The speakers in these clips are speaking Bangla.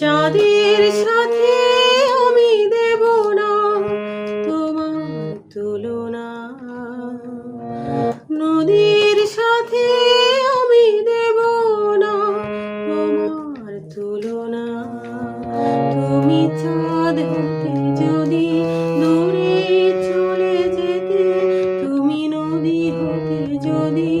চাঁদের সাথে আমি দেব না, তোমার তুলনা। নদীর সাথে আমি দেব না, তোমার তুলনা। তুমি চাঁদ হতে যদি দূরে চলে যেতে, তুমি নদী হতে যদি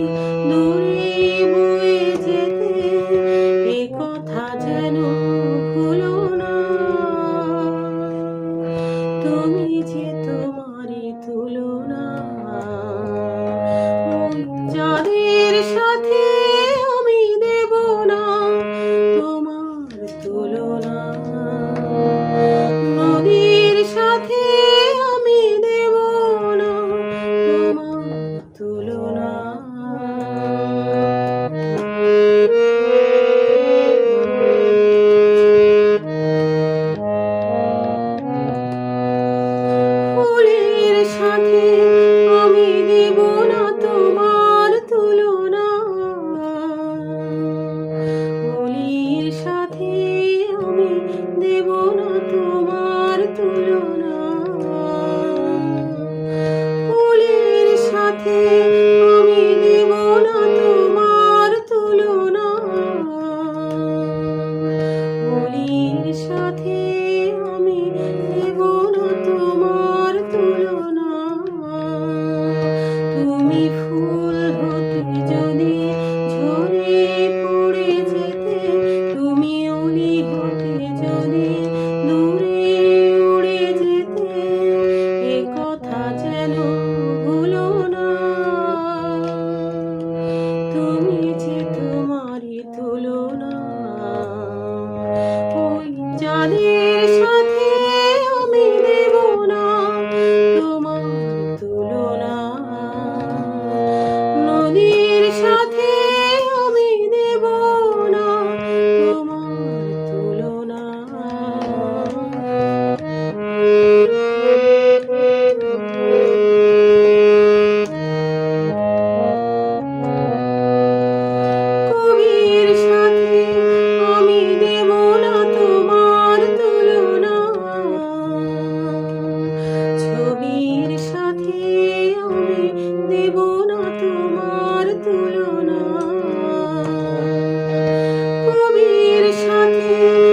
talking. Oh. Música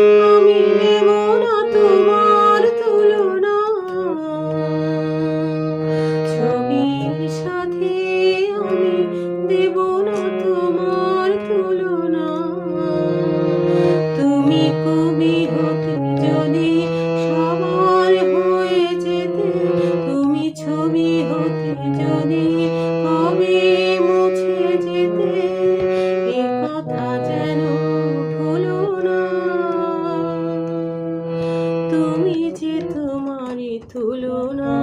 তুমি যে তোমারই তুলনা।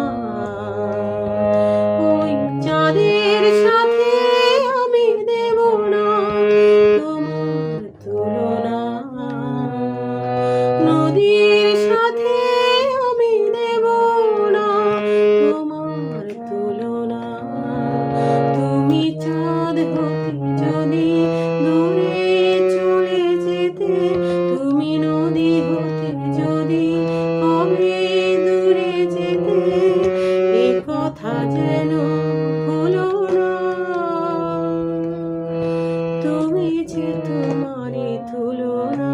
তোমারে তুলনা